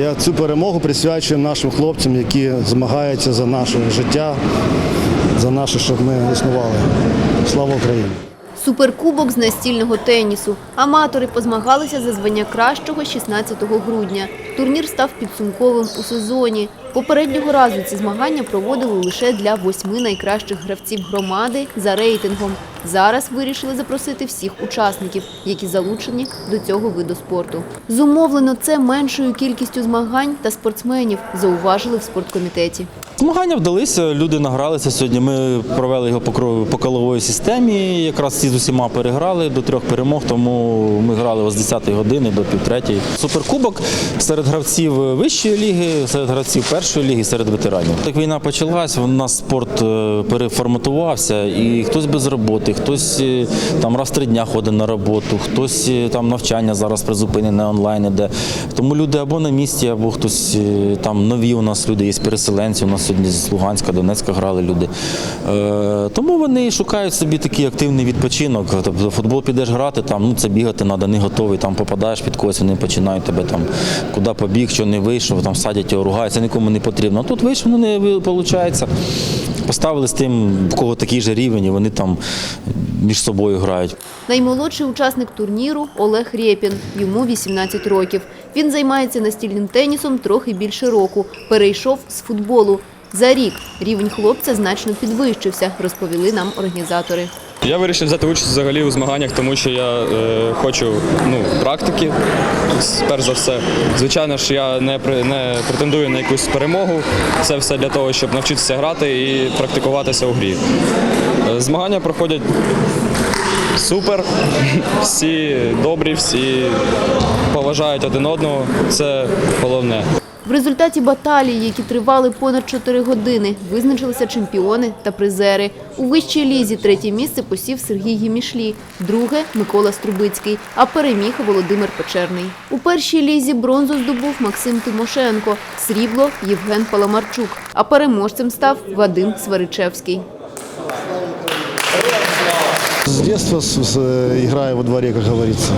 Я цю перемогу присвячую нашим хлопцям, які змагаються за наше життя, за наше, щоб ми існували. Слава Україні! Суперкубок з настільного тенісу. Аматори позмагалися за звання кращого 16 грудня. Турнір став підсумковим у сезоні. Попереднього разу ці змагання проводили лише для восьми найкращих гравців громади за рейтингом. Зараз вирішили запросити всіх учасників, які залучені до цього виду спорту. Зумовлено це меншою кількістю змагань та спортсменів, зауважили в спорткомітеті. Змагання вдалися, люди награлися сьогодні. Ми провели його по колової системі. Якраз всі з усіма переграли до трьох перемог, тому ми грали з 10 години до півтретьої. Суперкубок серед гравців вищої ліги, серед гравців першої ліги, серед ветеранів. Так війна почалась, у нас спорт е, переформатувався, і хтось без роботи, хтось е, там раз в три дня ходить на роботу, хтось е, там навчання зараз призупинене онлайн іде. Тому люди або на місці, або хтось там нові у нас люди є переселенці. У нас сьогодні з Луганська, Донецька грали люди. Е, тому вони шукають собі такий активний відпочинок. Тобто футбол підеш грати, там ну це бігати треба, не готовий. Там попадаєш під когось, вони починають тебе там куди побіг, що не вийшов, там садять його, ругаються, нікому не потрібно. А тут вийшов, ну не виходить. Поставили з тим, в кого такий же рівень, і вони там між собою грають. Наймолодший учасник турніру Олег Рєпін. Йому 18 років. Він займається настільним тенісом трохи більше року. Перейшов з футболу. За рік рівень хлопця значно підвищився, розповіли нам організатори. Я вирішив взяти участь взагалі у змаганнях, тому що я е, хочу ну, практики, перш за все. Звичайно ж, я не, не претендую на якусь перемогу. Це все для того, щоб навчитися грати і практикуватися у грі. Е, Змагання проходять супер, всі добрі, всі поважають один одного. Це головне. В результаті баталій, які тривали понад 4 години, визначилися чемпіони та призери. У вищій лізі третє місце посів Сергій Гімішлі, друге – Микола Струбицький, а переміг Володимир Печерний. У першій лізі бронзу здобув Максим Тимошенко, срібло – Євген Паламарчук, а переможцем став Вадим Сваричевський. С- э, играю во дворе, как говорится.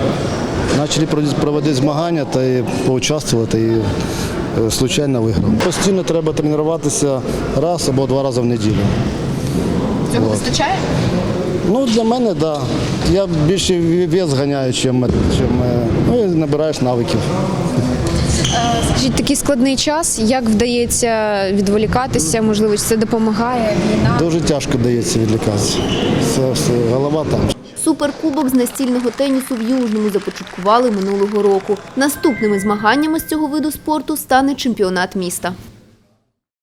Начали проводити змагання та поучаствувати случайно виграв. Постійно треба тренуватися раз або два рази в неділю. Цього вистачає? Ну, для мене так. Да. Я більше вес ганяю, чим, чим е, ну, і набираєш навиків. Скажіть, такий складний час, як вдається відволікатися, можливо, це допомагає війна? Дуже тяжко дається відлікатися. Все, все, голова там. Суперкубок з настільного тенісу в Южному започаткували минулого року. Наступними змаганнями з цього виду спорту стане чемпіонат міста.